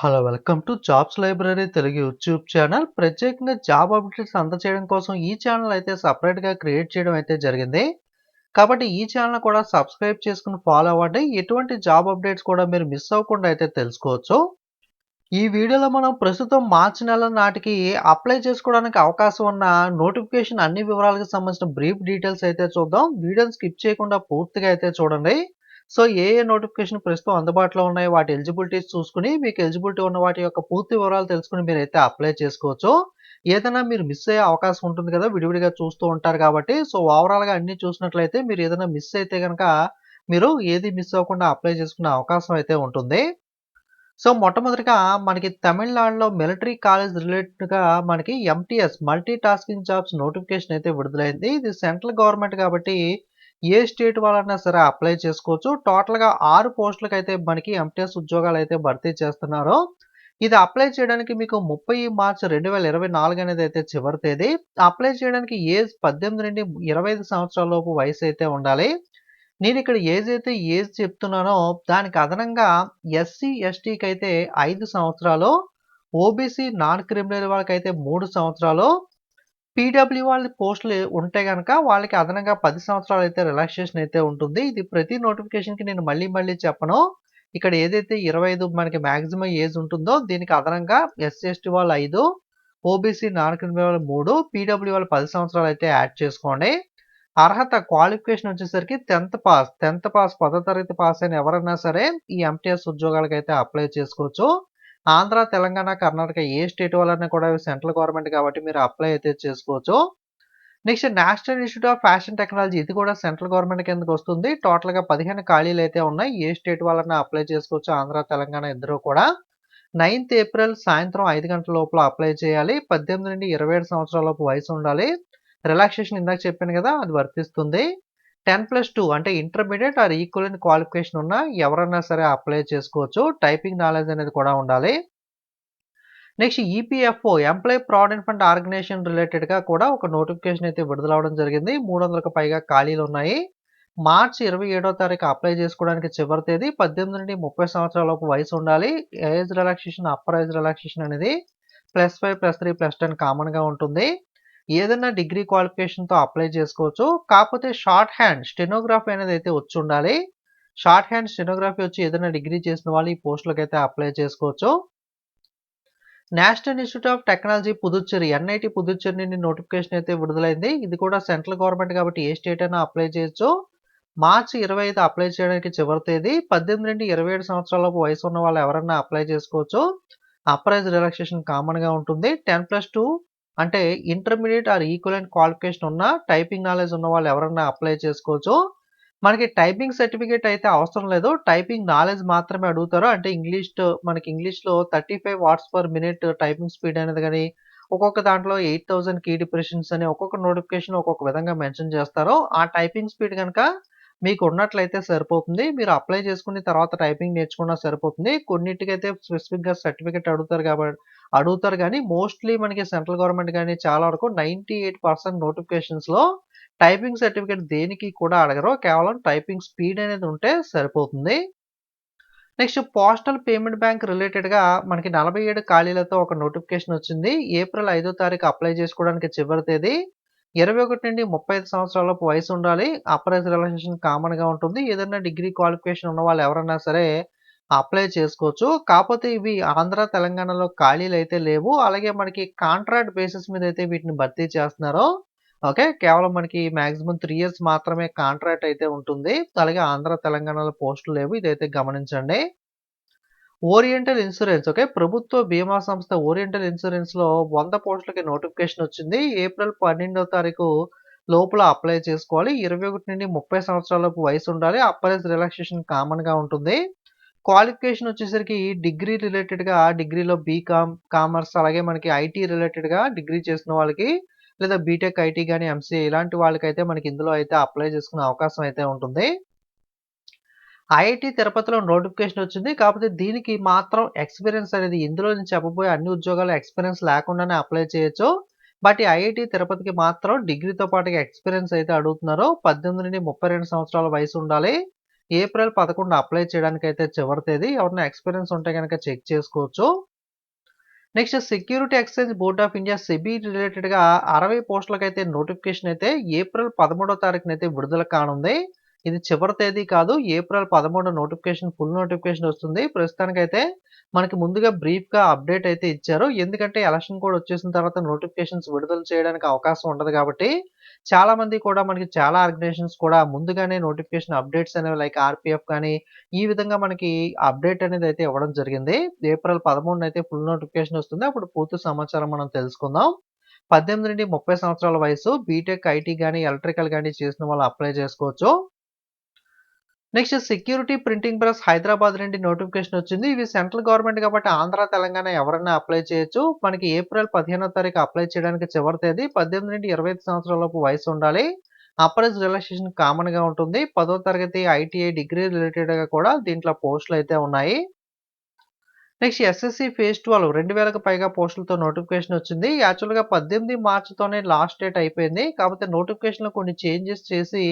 Hello welcome to jobs library Telugu YouTube channel. ప్రత్యేకంగా job updates అందచేయడం కోసం ఈ ఛానల్ అయితే సపరేట్గా క్రియేట్ చేయడం అయితే జరిగింది. కాబట్టి ఈ ఛానల్ కూడా సబ్స్క్రైబ్ చేసుకుని ఫాలో అవ్వండి. ఎటువంటి జాబ్ అప్డేట్స్ కూడా మీరు మిస్ అవ్వకుండా అయితే తెలుసుకోవచ్చు. ఈ వీడియోలో మనం ప్రస్తుతం మార్చి నెల నాటికి అప్లై చేసుకోవడానికి అవకాశం ఉన్న నోటిఫికేషన్ అన్ని వివరాలకు సంబంధించిన బ్రీఫ్ డీటెయిల్స్ అయితే చూద్దాం. వీడియోని స్కిప్ చేయకుండా పూర్తిగా అయితే చూడండి. సో ఏ ఏ నోటిఫికేషన్ ప్రస్తుతం అందుబాటులో ఉన్నాయి వాటి ఎలిజిబిలిటీస్ చూసుకుని మీకు ఎలిజిబిలిటీ ఉన్న వాటి యొక్క పూర్తి వివరాలు తెలుసుకుని మీరు అయితే అప్లై చేసుకోవచ్చు. ఏదైనా మీరు మిస్ అయ్యే అవకాశం ఉంటుంది కదా విడివిడిగా చూస్తూ ఉంటారు కాబట్టి సో ఓవరాల్గా అన్ని చూసినట్లయితే మీరు ఏదైనా మిస్ అయితే కనుక మీరు ఏది మిస్ అవ్వకుండా అప్లై చేసుకునే అవకాశం అయితే ఉంటుంది. సో మొట్టమొదటిగా మనకి తమిళనాడులో మిలిటరీ కాలేజ్ రిలేటెడ్గా మనకి MTS multi tasking jobs notification అయితే విడుదలైంది. ఇది సెంట్రల్ గవర్నమెంట్ కాబట్టి ఏ స్టేట్ వాళ్ళైనా సరే అప్లై చేసుకోవచ్చు. టోటల్గా ఆరు పోస్టులకు అయితే మనకి ఎంటీఎస్ ఉద్యోగాలు అయితే భర్తీ చేస్తున్నారు. ఇది అప్లై చేయడానికి మీకు ముప్పై మార్చ్ రెండు వేల ఇరవై నాలుగు అనేది అయితే చివరి తేదీ. అప్లై చేయడానికి ఏజ్ పద్దెనిమిది నుండి ఇరవై ఐదు సంవత్సరాల లోపు వయసు అయితే ఉండాలి. నేను ఇక్కడ ఏజ్ అయితే ఏజ్ చెప్తున్నానో దానికి అదనంగా ఎస్సీ ఎస్టీకి అయితే ఐదు సంవత్సరాలు. ఓబీసీ నాన్ క్రిమినల్ వాళ్ళకి అయితే మూడు సంవత్సరాలు. పీడబ్ల్యూ వాళ్ళ పోస్టులు ఉంటే కనుక వాళ్ళకి అదనంగా పది సంవత్సరాలు అయితే రిలాక్సేషన్ అయితే ఉంటుంది. ఇది ప్రతి నోటిఫికేషన్కి నేను మళ్ళీ మళ్ళీ చెప్పను. ఇక్కడ ఏదైతే ఇరవై ఐదు మనకి మ్యాక్సిమం ఏజ్ ఉంటుందో దీనికి అదనంగా ఎస్సీ వాళ్ళు ఐదు ఓబీసీ నాన్ క్రిమినల్ వాళ్ళు మూడు పీడబ్ల్యూ వాళ్ళు పది సంవత్సరాలు అయితే యాడ్ చేసుకోండి. అర్హత క్వాలిఫికేషన్ వచ్చేసరికి టెన్త్ పాస్ టెన్త్ పాస్ పదో తరగతి పాస్ అయిన ఎవరైనా సరే ఈ ఎంటీఎస్ ఉద్యోగాలకు అయితే అప్లై చేసుకోవచ్చు. ఆంధ్ర తెలంగాణ కర్ణాటక ఏ స్టేట్ వాళ్ళైనా కూడా సెంట్రల్ గవర్నమెంట్ కాబట్టి మీరు అప్లై అయితే చేసుకోవచ్చు. Next national institute of fashion technology ఇది కూడా సెంట్రల్ గవర్నమెంట్ కిందకి వస్తుంది. టోటల్గా పదిహేను ఖాళీలు అయితే ఉన్నాయి. ఏ స్టేట్ వాళ్ళని అప్లై చేసుకోవచ్చు? ఆంధ్ర తెలంగాణ ఇద్దరు కూడా. నైన్త్ ఏప్రిల్ సాయంత్రం ఐదు గంటల లోపల అప్లై చేయాలి. పద్దెనిమిది నుండి ఇరవై ఏడు సంవత్సరాల లోపు వయసు ఉండాలి. రిలాక్సేషన్ ఇందాక చెప్పాను కదా అది వర్తిస్తుంది. టెన్ ప్లస్ టూ అంటే ఇంటర్మీడియట్ ఆర్ ఈక్వల్ క్వాలిఫికేషన్ ఉన్న ఎవరైనా సరే అప్లై చేసుకోవచ్చు. టైపింగ్ నాలెడ్జ్ అనేది కూడా ఉండాలి. Next EPFO employee provident fund organisation రిలేటెడ్గా కూడా ఒక నోటిఫికేషన్ అయితే విడుదలవడం జరిగింది. మూడు వందలకు పైగా ఖాళీలు ఉన్నాయి. మార్చి ఇరవై ఏడో తారీఖు అప్లై చేసుకోవడానికి చివరి తేదీ పద్దెనిమిది నుండి ముప్పై సంవత్సరాల వయసు ఉండాలి. Age relaxation upper age relaxation అనేది plus five plus three plus ten కామన్గా ఉంటుంది. ఏదైనా డిగ్రీ క్వాలిఫికేషన్తో అప్లై చేసుకోవచ్చు. కాకపోతే షార్ట్ హ్యాండ్ స్టెనోగ్రఫీ అనేది అయితే వచ్చి ఉండాలి. షార్ట్ హ్యాండ్ స్టెనోగ్రఫీ వచ్చి ఏదైనా డిగ్రీ చేసిన వాళ్ళు ఈ పోస్టులకు అయితే అప్లై చేసుకోవచ్చు. National institute of technology Puducherry NIT Puducherry నుండి నోటిఫికేషన్ అయితే విడుదలైంది. ఇది కూడా సెంట్రల్ గవర్నమెంట్ కాబట్టి ఏ స్టేట్ అయినా అప్లై చేయొచ్చు. మార్చి ఇరవై ఐదు అప్లై చేయడానికి చివరి తేదీ పద్దెనిమిది నుండి ఇరవై ఏడు సంవత్సరాలపు వయసు ఉన్న వాళ్ళు ఎవరైనా అప్లై చేసుకోవచ్చు. అప్రైజ్ రిలాక్సేషన్ కామన్గా ఉంటుంది. టెన్ ప్లస్ టూ అంటే ఇంటర్మీడియట్ ఆర్ ఈక్వలెంట్ క్వాలిఫికేషన్ ఉన్న టైపింగ్ నాలెడ్జ్ ఉన్న వాళ్ళు ఎవరైనా అప్లై చేసుకోవచ్చు. మనకి టైపింగ్ సర్టిఫికేట్ అయితే అవసరం లేదు. టైపింగ్ నాలెడ్జ్ మాత్రమే అడుగుతారు. అంటే ఇంగ్లీష్ మనకి ఇంగ్లీష్లో thirty five words per minute typing speed అనేది కానీ ఒక్కొక్క దాంట్లో ఎయిట్ థౌసండ్ కీ డిప్రెషన్స్ అని ఒక్కొక్క నోటిఫికేషన్ ఒక్కొక్క విధంగా మెన్షన్ చేస్తారు ఆ టైపింగ్ స్పీడ్ కనుక మీకు ఉన్నట్లయితే సరిపోతుంది. మీరు అప్లై చేసుకుని తర్వాత టైపింగ్ నేర్చుకున్నా సరిపోతుంది. కొన్నిటికైతే స్పెసిఫిక్గా సర్టిఫికేట్ అడుగుతారు కాబట్టి అడుగుతారు కానీ మోస్ట్లీ మనకి సెంట్రల్ గవర్నమెంట్ కానీ చాలా వరకు నైంటీ ఎయిట్ పర్సెంట్ నోటిఫికేషన్స్లో టైపింగ్ సర్టిఫికేట్ దేనికి కూడా అడగరు. కేవలం టైపింగ్ స్పీడ్ అనేది ఉంటే సరిపోతుంది. నెక్స్ట్ పోస్టల్ పేమెంట్ బ్యాంక్ రిలేటెడ్గా మనకి నలభై ఏడు ఖాళీలతో ఒక నోటిఫికేషన్ వచ్చింది. ఏప్రిల్ ఐదో తారీఖు అప్లై చేసుకోవడానికి చివరి తేదీ. ఇరవై ఒకటి నుండి ముప్పై ఐదు సంవత్సరాలపు వయసు ఉండాలి. అప్రైజ్ రిలాక్సేషన్ కామన్గా ఉంటుంది. ఏదైనా డిగ్రీ క్వాలిఫికేషన్ ఉన్న వాళ్ళు ఎవరైనా సరే అప్లై చేసుకోవచ్చు. కాకపోతే ఇవి ఆంధ్ర తెలంగాణలో ఖాళీలు అయితే లేవు. అలాగే మనకి కాంట్రాక్ట్ బేసిస్ మీద అయితే వీటిని భర్తీ చేస్తున్నారో ఓకే కేవలం మనకి మాక్సిమం త్రీ ఇయర్స్ మాత్రమే కాంట్రాక్ట్ అయితే ఉంటుంది. అలాగే ఆంధ్ర తెలంగాణలో పోస్టులు లేవు. ఇదైతే గమనించండి. ఓరియంటల్ ఇన్సూరెన్స్ ఓకే ప్రభుత్వ బీమా సంస్థ ఓరియంటల్ ఇన్సూరెన్స్లో వంద పోస్టులకి నోటిఫికేషన్ వచ్చింది. ఏప్రిల్ పన్నెండవ తారీఖు లోపల అప్లై చేసుకోవాలి. ఇరవై ఒకటి నుండి ముప్పై సంవత్సరాలకు వయసు ఉండాలి. అప్పరేజ్ రిలాక్సేషన్ కామన్గా ఉంటుంది. క్వాలిఫికేషన్ వచ్చేసరికి డిగ్రీ రిలేటెడ్గా డిగ్రీలో బీకామ్ కామర్స్ అలాగే మనకి ఐటీ రిలేటెడ్గా డిగ్రీ చేసిన వాళ్ళకి లేదా బీటెక్ ఐటీ కానీ ఎంసీఏ ఇలాంటి వాళ్ళకైతే మనకి ఇందులో అయితే అప్లై చేసుకునే అవకాశం అయితే ఉంటుంది. ఐఐటి తిరుపతిలో నోటిఫికేషన్ వచ్చింది. కాకపోతే దీనికి మాత్రం ఎక్స్పీరియన్స్ అనేది ఇందులో నేను చెప్పబోయే అన్ని ఉద్యోగాలు ఎక్స్పీరియన్స్ లేకుండానే అప్లై చేయొచ్చు. బట్ ఐఐటి తిరుపతికి మాత్రం డిగ్రీతో పాటుగా ఎక్స్పీరియన్స్ అయితే అడుగుతున్నారు. పద్దెనిమిది నుండి ముప్పై రెండు సంవత్సరాల వయసు ఉండాలి. ఏప్రిల్ పదకొండు అప్లై చేయడానికి అయితే చివరి తేదీ. ఎవరైనా ఎక్స్పీరియన్స్ ఉంటే కనుక చెక్ చేసుకోవచ్చు. Next security exchange board of India SEBI రిలేటెడ్గా అరవై పోస్టులకైతే అయితే నోటిఫికేషన్ అయితే ఏప్రిల్ పదమూడో తారీఖున అయితే విడుదల కానుంది. ఇది చివరి తేదీ కాదు. ఏప్రిల్ పదమూడు నోటిఫికేషన్ ఫుల్ నోటిఫికేషన్ వస్తుంది. ప్రస్తుతానికైతే మనకి ముందుగా బ్రీఫ్గా అప్డేట్ అయితే ఇచ్చారు. ఎందుకంటే ఎలక్షన్ కోడ్ వచ్చేసిన తర్వాత నోటిఫికేషన్స్ విడుదల చేయడానికి అవకాశం ఉండదు కాబట్టి చాలా మంది కూడా మనకి చాలా ఆర్గనైజేషన్స్ కూడా ముందుగానే నోటిఫికేషన్ అప్డేట్స్ అనేవి లైక్ ఆర్పిఎఫ్ కానీ ఈ విధంగా మనకి అప్డేట్ అనేది అయితే ఇవ్వడం జరిగింది. ఏప్రిల్ పదమూడున అయితే ఫుల్ నోటిఫికేషన్ వస్తుంది. అప్పుడు పూర్తి సమాచారం మనం తెలుసుకుందాం. పద్దెనిమిది నుండి ముప్పై సంవత్సరాల వయసు. బీటెక్ ఐటీ కానీ ఎలక్ట్రికల్ కానీ చేసిన వాళ్ళు అప్లై చేసుకోవచ్చు. Next security printing press Hyderabad నుండి నోటిఫికేషన్ వచ్చింది. ఇవి సెంట్రల్ గవర్నమెంట్ కాబట్టి ఆంధ్ర తెలంగాణ ఎవరైనా అప్లై చేయొచ్చు. మనకి ఏప్రిల్ పదిహేనో తారీఖు అప్లై చేయడానికి చివరి తేదీ పద్దెనిమిది నుండి ఇరవై ఐదు సంవత్సరాలలోపు వయసు ఉండాలి. అప్రైజ్ రిలాక్సేషన్ కామన్గా ఉంటుంది. పదో తరగతి ఐటీఐ డిగ్రీ రిలేటెడ్గా కూడా దీంట్లో పోస్టులు అయితే ఉన్నాయి. నెక్స్ట్ ఎస్ఎస్సి ఫేజ్ ట్వెల్వ్ రెండు వేలకు పైగా పోస్టులతో నోటిఫికేషన్ వచ్చింది. యాక్చువల్గా పద్దెనిమిది మార్చితోనే లాస్ట్ డేట్ అయిపోయింది. కాకపోతే నోటిఫికేషన్లో కొన్ని చేంజెస్ చేసి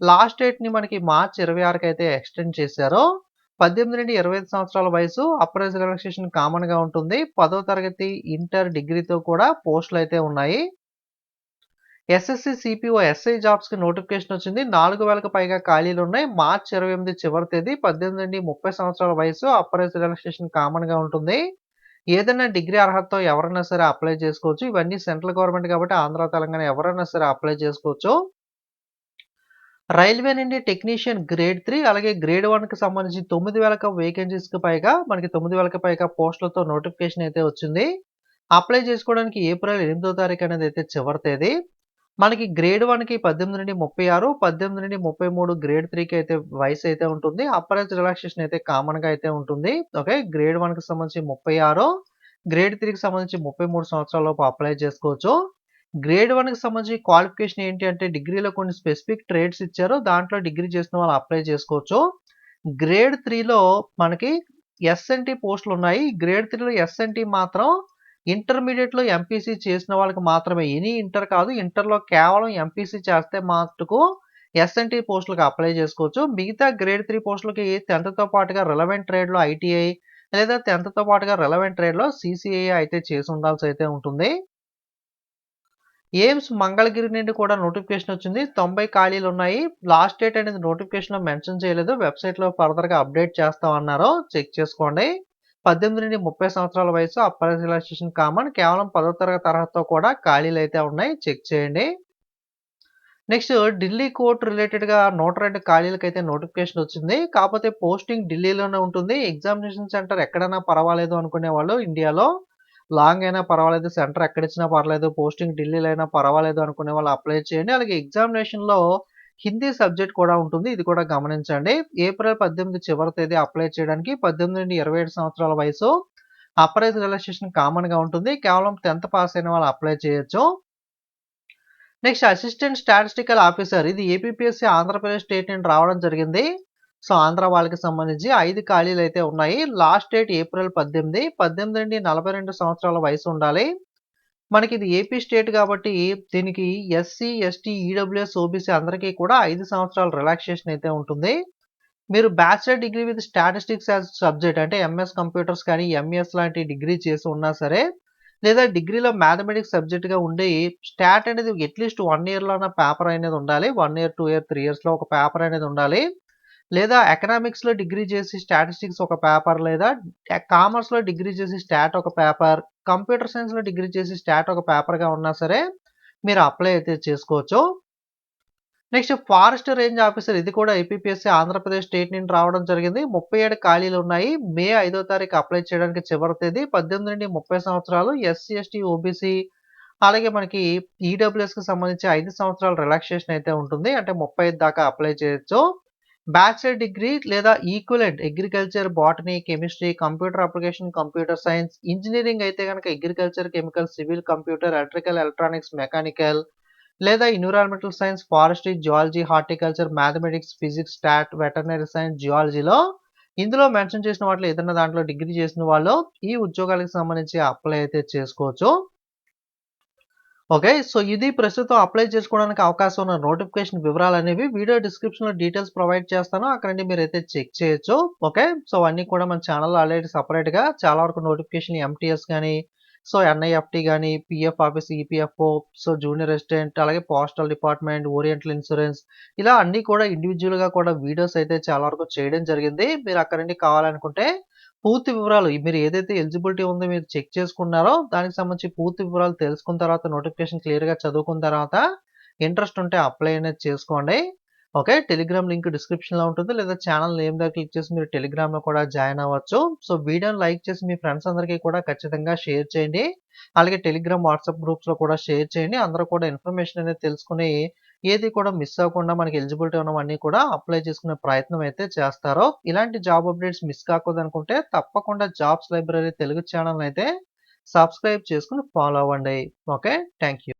లాస్ట్ డేట్ని మనకి మార్చ్ ఇరవై ఆరుకి అయితే ఎక్స్టెండ్ చేశారు పద్దెనిమిది నుండి ఇరవై ఐదు సంవత్సరాల వయసు అప్రైజ్ రిలాక్సేషన్ కామన్గా ఉంటుంది. పదో తరగతి ఇంటర్ డిగ్రీతో కూడా పోస్టులు అయితే ఉన్నాయి. ఎస్ఎస్సి సిపిఓ ఎస్ఐ జాబ్స్కి నోటిఫికేషన్ వచ్చింది. నాలుగు వేలకు పైగా ఖాళీలు ఉన్నాయి. మార్చ్ ఇరవై ఎనిమిది చివరి తేదీ పద్దెనిమిది నుండి ముప్పై సంవత్సరాల వయసు అప్రైజ్ రిలాక్సేషన్ కామన్గా ఉంటుంది. ఏదైనా డిగ్రీ అర్హతతో ఎవరైనా సరే అప్లై చేసుకోవచ్చు. ఇవన్నీ సెంట్రల్ గవర్నమెంట్ కాబట్టి ఆంధ్ర తెలంగాణ ఎవరైనా సరే అప్లై చేసుకోవచ్చు. రైల్వే నుండి టెక్నీషియన్ గ్రేడ్ త్రీ అలాగే గ్రేడ్ వన్కి సంబంధించి తొమ్మిది వేలకు వేకెన్సీస్కి పైగా మనకి తొమ్మిది వేలకు పైగా పోస్టులతో నోటిఫికేషన్ అయితే వచ్చింది. అప్లై చేసుకోవడానికి ఏప్రిల్ ఎనిమిదో తారీఖు అనేది అయితే చివరి తేదీ. మనకి గ్రేడ్ వన్కి పద్దెనిమిది నుండి ముప్పై ఆరు పద్దెనిమిది నుండి ముప్పై మూడు గ్రేడ్ త్రీకి అయితే వయసు అయితే ఉంటుంది. అప్పరేజ్ రిలాక్సేషన్ అయితే కామన్గా అయితే ఉంటుంది. ఓకే గ్రేడ్ వన్కి సంబంధించి ముప్పై ఆరు గ్రేడ్ త్రీకి సంబంధించి ముప్పై మూడు సంవత్సరాల లోపు అప్లై చేసుకోవచ్చు. గ్రేడ్ వన్కి సంబంధించి క్వాలిఫికేషన్ ఏంటి అంటే డిగ్రీలో కొన్ని స్పెసిఫిక్ ట్రేడ్స్ ఇచ్చారు. దాంట్లో డిగ్రీ చేసిన వాళ్ళు అప్లై చేసుకోవచ్చు. గ్రేడ్ త్రీలో మనకి ఎస్ఎన్టీ పోస్టులు ఉన్నాయి. గ్రేడ్ త్రీలో ఎస్ఎన్టీ మాత్రం ఇంటర్మీడియట్లో ఎంపీసీ చేసిన వాళ్ళకి మాత్రమే. ఎనీ ఇంటర్ కాదు. ఇంటర్లో కేవలం ఎంపీసీ చేస్తే మటుకు ఎస్ఎన్టీ పోస్టులకు అప్లై చేసుకోవచ్చు. మిగతా గ్రేడ్ త్రీ పోస్టులకి టెన్త్తో పాటుగా రిలవెంట్ ట్రేడ్లో ఐటీఐ లేదా టెన్త్తో పాటుగా రిలవెంట్ ట్రేడ్లో సీసీఐ అయితే చేసి ఉండాల్సి అయితే ఉంటుంది. ఎయిమ్స్ మంగళగిరి నుండి కూడా నోటిఫికేషన్ వచ్చింది. తొంభై ఖాళీలు ఉన్నాయి. లాస్ట్ డేట్ అనేది నోటిఫికేషన్లో మెన్షన్ చేయలేదు. వెబ్సైట్లో ఫర్దర్గా అప్డేట్ చేస్తామన్నారు చెక్ చేసుకోండి. పద్దెనిమిది నుండి ముప్పై సంవత్సరాల వయసు అప్పర్ రిలాక్సేషన్ కామన్. కేవలం పదో తరగతి తరగతితో కూడా ఖాళీలు అయితే ఉన్నాయి. చెక్ చేయండి. నెక్స్ట్ ఢిల్లీ కోర్ట్ రిలేటెడ్గా నూట రెండు ఖాళీలకైతే నోటిఫికేషన్ వచ్చింది. కాకపోతే పోస్టింగ్ ఢిల్లీలోనే ఉంటుంది. ఎగ్జామినేషన్ సెంటర్ ఎక్కడైనా పర్వాలేదు అనుకునే వాళ్ళు ఇండియాలో. లాంగ్ అయినా పర్వాలేదు సెంటర్ ఎక్కడిచ్చినా పర్వాలేదు పోస్టింగ్ ఢిల్లీలో అయినా పర్వాలేదు అనుకునే వాళ్ళు అప్లై చేయండి. అలాగే ఎగ్జామినేషన్లో హిందీ సబ్జెక్ట్ కూడా ఉంటుంది ఇది కూడా గమనించండి. ఏప్రిల్ పద్దెనిమిది చివరి తేదీ అప్లై చేయడానికి పద్దెనిమిది నుండి ఇరవై ఏడు సంవత్సరాల వయసు. అప్రైజ్ రిలాక్సేషన్ కామన్గా ఉంటుంది కేవలం టెన్త్ పాస్ అయిన వాళ్ళు అప్లై చేయొచ్చు. నెక్స్ట్ అసిస్టెంట్ స్టాటిస్టికల్ ఆఫీసర్ ఇది ఏపీఎస్సీ ఆంధ్రప్రదేశ్ స్టేట్ నుండి రావడం జరిగింది. సో ఆంధ్ర వాళ్ళకి సంబంధించి ఐదు ఖాళీలు అయితే ఉన్నాయి. లాస్ట్ డేట్ ఏప్రిల్ పద్దెనిమిది. పద్దెనిమిది నుండి నలభై రెండు సంవత్సరాల వయసు ఉండాలి. మనకి ఇది ఏపీ స్టేట్ కాబట్టి దీనికి ఎస్సీ ఎస్టీ ఈడబ్ల్యూఎస్ ఓబీసీ అందరికీ కూడా ఐదు సంవత్సరాల రిలాక్సేషన్ అయితే ఉంటుంది. మీరు bachelor degree with statistics as subject అంటే ఎంఎస్ కంప్యూటర్స్ కానీ ఎంఎస్ లాంటి డిగ్రీ చేసి ఉన్నా సరే లేదా డిగ్రీలో మ్యాథమెటిక్స్ సబ్జెక్ట్గా ఉండి స్టాట్ అనేది అట్లీస్ట్ వన్ ఇయర్లో పేపర్ అనేది ఉండాలి. One year two year three ఇయర్స్లో ఒక పేపర్ అనేది ఉండాలి. లేదా ఎకనామిక్స్లో డిగ్రీ చేసి స్టాటిస్టిక్స్ ఒక పేపర్ లేదా కామర్స్లో డిగ్రీ చేసి స్టాట్ ఒక పేపర్ కంప్యూటర్ సైన్స్లో డిగ్రీ చేసి స్టాట్ ఒక పేపర్గా ఉన్నా సరే మీరు అప్లై అయితే చేసుకోవచ్చు. నెక్స్ట్ ఫారెస్ట్ రేంజ్ ఆఫీసర్ ఇది కూడా ఏపీఎస్సీ ఆంధ్రప్రదేశ్ స్టేట్ నుండి రావడం జరిగింది. ముప్పై ఏడు ఖాళీలు ఉన్నాయి. మే ఐదో తారీఖు అప్లై చేయడానికి చివరి తేదీ పద్దెనిమిది నుండి ముప్పై సంవత్సరాలు. ఎస్సీ ఎస్టీ ఓబీసీ అలాగే మనకి ఈడబ్ల్యూఎస్కి సంబంధించి ఐదు సంవత్సరాల రిలాక్సేషన్ అయితే ఉంటుంది. అంటే ముప్పై ఐదు దాకా అప్లై చేయొచ్చు. బ్యాచిలర్ డిగ్రీ లేదా equivalent agriculture botany chemistry computer application computer science engineering అయితే కనుక agriculture chemical civil computer electrical electronics mechanical లేదా environmental science forestry geology horticulture mathematics physics stat veterinary science జియాలజీలో ఇందులో మెన్షన్ చేసిన వాటిలో ఏదైనా దాంట్లో డిగ్రీ చేసిన వాళ్ళు ఈ ఉద్యోగాలకు సంబంధించి అప్లై అయితే చేసుకోవచ్చు. ఓకే. సో, ఇది ప్రస్తుతం అప్లై చేసుకోవడానికి అవకాశం ఉన్న నోటిఫికేషన్ వివరాలు అనేవి వీడియో డిస్క్రిప్షన్‌లో డీటెయిల్స్ ప్రొవైడ్ చేస్తాను. అక్కడ నుండి అయితే చెక్ చేయొచ్చు. ఓకే. సో, అన్ని కూడా మన ఛానల్ ఆల్రెడీ సెపరేట్‌గా చాలా వరకు నోటిఫికేషన్ ఎంటీఎస్ కానీ సో, ఎన్ఐఎఫ్‌టి కానీ PF office, EPFO, so, junior resident అలాగే పోస్టల్ డిపార్ట్మెంట్, ఓరియంటల్ ఇన్సూరెన్స్ ఇలా అన్నీ కూడా ఇండివిజువల్గా కూడా వీడియోస్ అయితే చాలా వరకు చేయడం జరిగింది. మీరు అక్కడ నుండి కావాలనుకుంటే పూర్తి వివరాలు మీరు ఏదైతే ఎలిజిబిలిటీ ఉందో మీరు చెక్ చేసుకున్నారో దానికి సంబంధించి పూర్తి వివరాలు తెలుసుకున్న తర్వాత నోటిఫికేషన్ క్లియర్‌గా చదువుకున్న తర్వాత ఇంట్రెస్ట్ ఉంటే అప్లై అనేది చేసుకోండి. ఓకే. టెలిగ్రామ్ లింక్ డిస్క్రిప్షన్‌లో ఉంటుంది. లేదా ఛానల్ నేమ్ దగ్గర క్లిక్ చేసి మీరు టెలిగ్రామ్‌లో కూడా జాయిన్ అవ్వచ్చు. సో, వీడియోని లైక్ చేసి మీ ఫ్రెండ్స్ అందరికీ కూడా ఖచ్చితంగా షేర్ చేయండి. అలాగే టెలిగ్రామ్, వాట్సాప్ గ్రూప్స్‌లో కూడా షేర్ చేయండి. అందరూ కూడా ఇన్ఫర్మేషన్ అనేది తెలుసుకుని ఏది కూడా మిస్ అవ్వకుండా మనకి ఎలిజిబిలిటీ ఉన్నవన్నీ కూడా అప్లై చేసుకునే ప్రయత్నం అయితే చేస్తారో ఇలాంటి జాబ్ అప్డేట్స్ మిస్ కాకూడదనుకుంటే తప్పకుండా జాబ్స్ లైబ్రరీ తెలుగు ఛానల్ అయితే సబ్స్క్రైబ్ చేసుకొని ఫాలో అవ్వండి. ఓకే. Thank you.